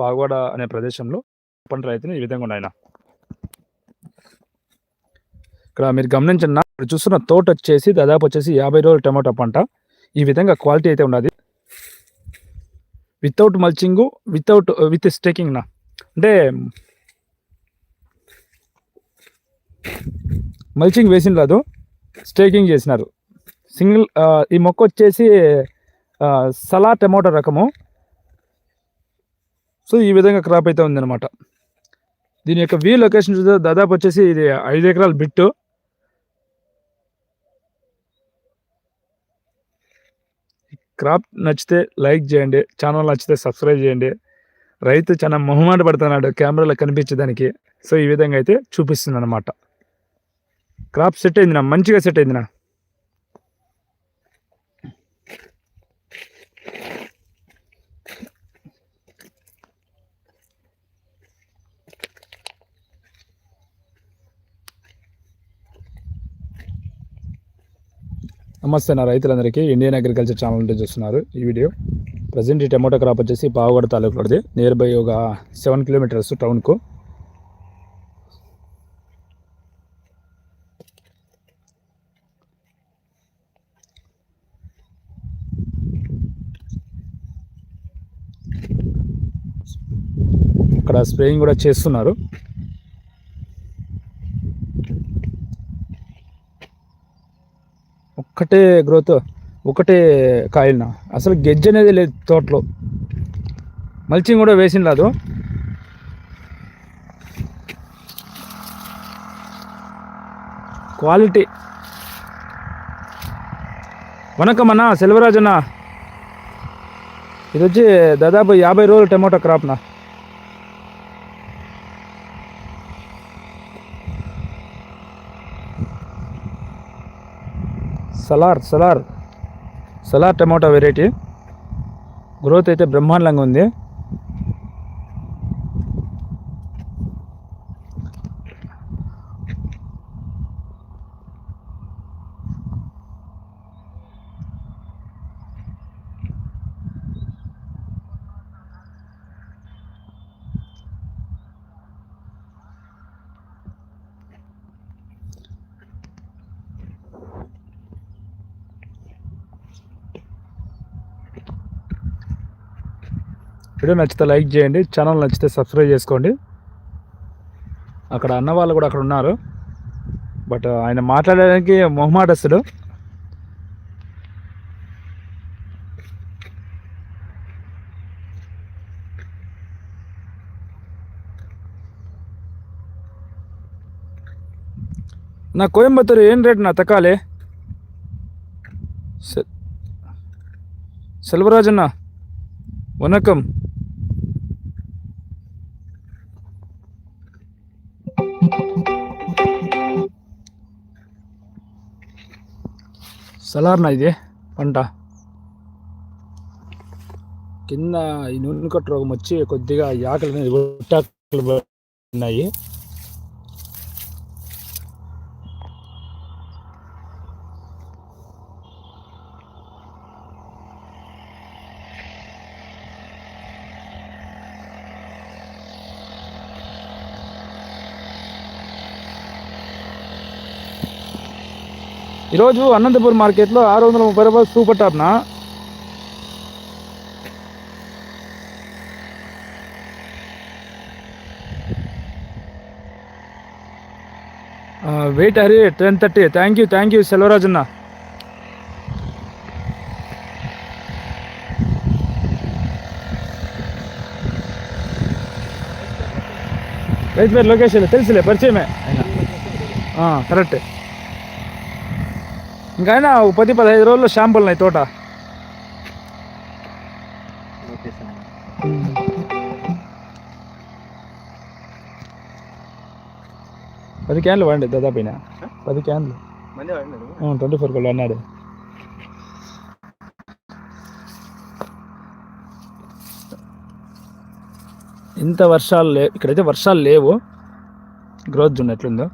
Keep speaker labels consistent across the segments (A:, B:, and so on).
A: పాగోడ అనే ప్రదేశంలో పంట రైతులు ఈ విధంగా ఉన్నాయి ఇక్కడ మీరు గమనించిన చూస్తున్న తోట వచ్చేసి దాదాపు వచ్చేసి యాభై రోజుల టమాటా పంట. ఈ విధంగా క్వాలిటీ అయితే ఉన్నది. Without mulching without uh, with staking నా. అంటే మల్చింగ్ వేసిన రాదు స్టేకింగ్ చేసినారు. సింగిల్ uh, ఈ మొక్క వచ్చేసి uh, సలా టమోటా రకము. సో ఈ విధంగా క్రాప్ అయితే ఉందన్నమాట. దీని యొక్క వ్యూ లొకేషన్ చూస్తే దాదాపు వచ్చేసి ఇది ఐదు ఎకరాల బిట్టు. క్రాప్ నచ్చితే లైక్ చేయండి ఛానల్ నచ్చితే సబ్స్క్రైబ్ చేయండి. రైతు చాలా మొహమాట పడుతున్నాడు కెమెరాలో కనిపించడానికి. సో ఈ విధంగా అయితే చూపిస్తుంది అనమాట క్రాప్ సెట్ అయిందినా మంచిగా సెట్ అయిందినా నమస్తే నా రైతులందరికీ ఇండియన్ అగ్రికల్చర్ ఛానల్ నుండి చూస్తున్నారు ఈ వీడియో. ప్రజెంట్ ఈ టమాటో క్రాప్ వచ్చేసి పావుగడ తాలూకులోది. నియర్ బై ఒక సెవెన్ కిలోమీటర్స్ టౌన్కు ఇక్కడ స్ప్రేయింగ్ కూడా చేస్తున్నారు. ఒక్కటే గ్రోత్ ఒకటే కాయలన? అసలు గెజ్జ అనేది లేదు తోటలో. మల్చింగ్ కూడా వేసిన లేదు క్వాలిటీ. వనకం అన్న సెల్వరాజ్ అన్న ఇది వచ్చి దాదాపు యాభై రోజులు tomato క్రాప్నా Salar Salar. Salar tomato variety. Growth అయితే బ్రహ్మాండంగా ఉంది. వీడియో నచ్చితే లైక్ చేయండి ఛానల్ నచ్చితే సబ్స్క్రైబ్ చేసుకోండి. అక్కడ అన్న వాళ్ళు కూడా అక్కడ ఉన్నారు. బట్ ఆయన మాట్లాడడానికి మొహమాటస్తుడు. నా కోయంబత్తూరు ఏం రేట్ నా తక్కాలి? సె సెల్వరాజన్న వనకం. సలార్నా ఇది? పంట. కింద ఈ నూనె కట్ట రోగం వచ్చి కొద్దిగా ఈ అనేది ఉన్నాయి ఈరోజు అనంతపూర్ మార్కెట్లో ఆరు వందల ముప్పై రూపాయలు సూపర్ టాప్నా wait Hari ten thirty thank you thank you Selvaraj అన్న రైతు పేరు లొకేషన్ తెలుసులే పరిచయమే. కరెక్ట్. ఇంకా అయినా ఒక పది పదహైదు రోజుల్లో షాంపుల్ ఉన్నాయి తోట. పది క్యాన్లు వాడండి దాదాపు పది క్యాన్లు. ట్వంటీ ఫోర్ కళ్ళు అన్నాడు ఇంత వర్షాలు లే ఇక్కడైతే వర్షాలు లేవు. గ్రోత్ చూడండి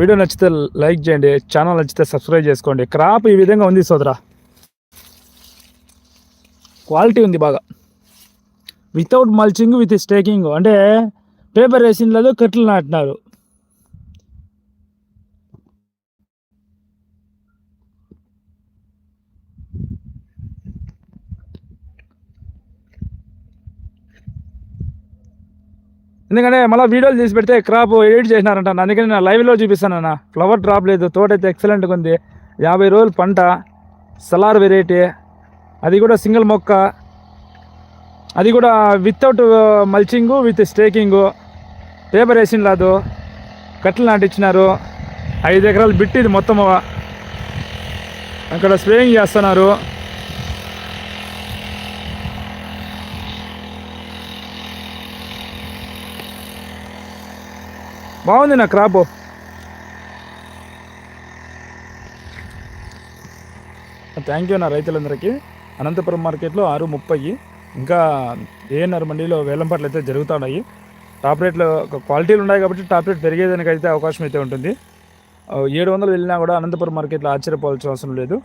A: వీడియో నచ్చితే లైక్ చేయండి ఛానల్ నచ్చితే సబ్స్క్రైబ్ చేసుకోండి. క్రాప్ ఈ విధంగా ఉంది సోదరా. క్వాలిటీ ఉంది బాగా. వితౌట్ మల్చింగ్ విత్ స్టేకింగ్ అంటే పేపర్ వేసిన లేదు కట్టెలు నాటినారు. ఎందుకంటే మళ్ళీ వీడియోలు తీసి పెడితే క్రాప్ ఎడిట్ చేసినారంట అందుకని నేను లైవ్లో చూపిస్తాను అన్న. ఫ్లవర్ డ్రాప్ లేదు తోట అయితే ఎక్సలెంట్గా ఉంది. యాభై రోజులు పంట సలార్ వెరైటీ అది కూడా సింగిల్ మొక్క అది కూడా without mulching with staking paper వేసిన లేదు కట్టెలు నాటించినారు ఐదు ఎకరాలు బిట్టి ఇది మొత్తం అక్కడ స్ప్రేయింగ్ చేస్తున్నారు. బాగుంది నా క్రాప్ థ్యాంక్ యూ నా రైతులందరికీ. అనంతపురం మార్కెట్లో ఆరు ముప్పై. ఇంకా ఏఎన్ఆర్ మండీలో వేలంపాట్లు అయితే జరుగుతున్నాయి టాప్ రేట్లు క్వాలిటీలు ఉన్నాయి కాబట్టి టాప్ రేట్ పెరిగేదానికి అయితే అవకాశం అయితే ఉంటుంది. ఏడు వందలు వెళ్ళినా కూడా అనంతపురం మార్కెట్లో ఆశ్చర్యపోవాల్సిన అవసరం లేదు.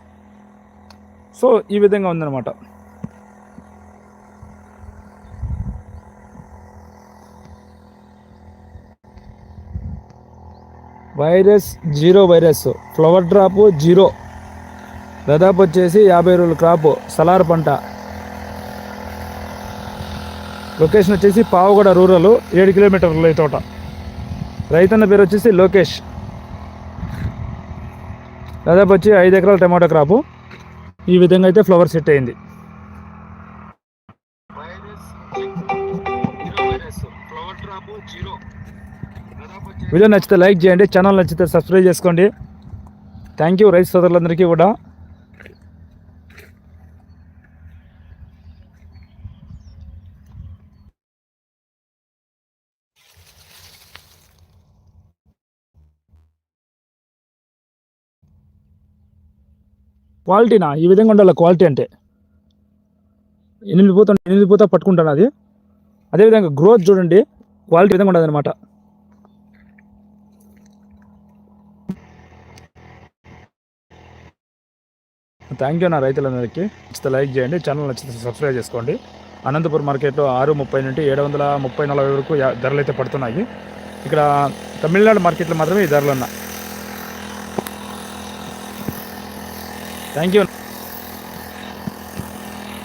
A: సో ఈ విధంగా ఉందన్నమాట. Virus zero virus flower drop zero. దాదాపు వచ్చేసి యాభై రోజుల క్రాప్ సలార్ పంట. లొకేషన్ వచ్చేసి పావుగడ రూరల్ ఏడు కిలోమీటర్ల తోట. రైతన్న పేరు వచ్చేసి లోకేష్. దాదాపు వచ్చి ఐదు ఎకరాల టమాటో క్రాపు. ఈ విధంగా అయితే ఫ్లవర్ సెట్ అయింది. వీడియో నచ్చితే లైక్ చేయండి ఛానల్ నచ్చితే సబ్స్క్రైబ్ చేసుకోండి. థ్యాంక్ యూ రైతు సోదరులందరికీ కూడా. క్వాలిటీనా ఈ విధంగా ఉండాలి క్వాలిటీ అంటే. ఎనిమిది పూత ఎనిమిది పూత పట్టుకుంటాను అది. అదేవిధంగా గ్రోత్ చూడండి క్వాలిటీ విధంగా ఉండదు అనమాట థ్యాంక్ యూ నా రైతులందరికీ. నచ్చితే లైక్ చేయండి ఛానల్ నచ్చితే సబ్స్క్రైబ్ చేసుకోండి. అనంతపురం మార్కెట్లో ఆరు ముప్పై నుండి ఏడు వందల ముప్పై నలభై వరకు ధరలు అయితే పడుతున్నాయి. ఇక్కడ తమిళనాడు మార్కెట్లో మాత్రమే ఈ ధరలు ఉన్నాయి. Thank you